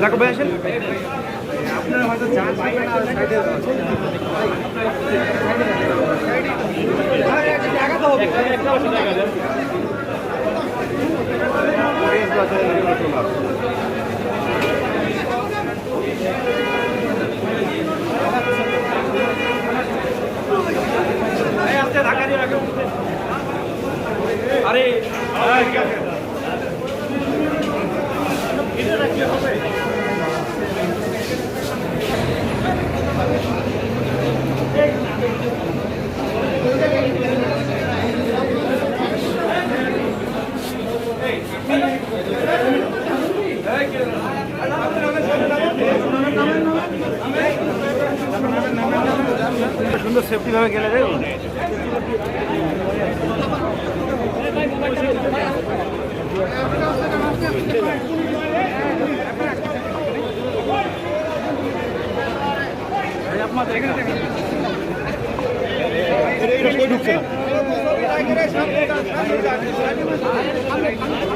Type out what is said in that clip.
দেখো ভাই আসেন। আপনারা হয়তো সাইডে জায়গা তো সুন্দর সেফটি ভাবে গেলে রে আরে যাচ্ছি ভাই আপনার ডাক্তার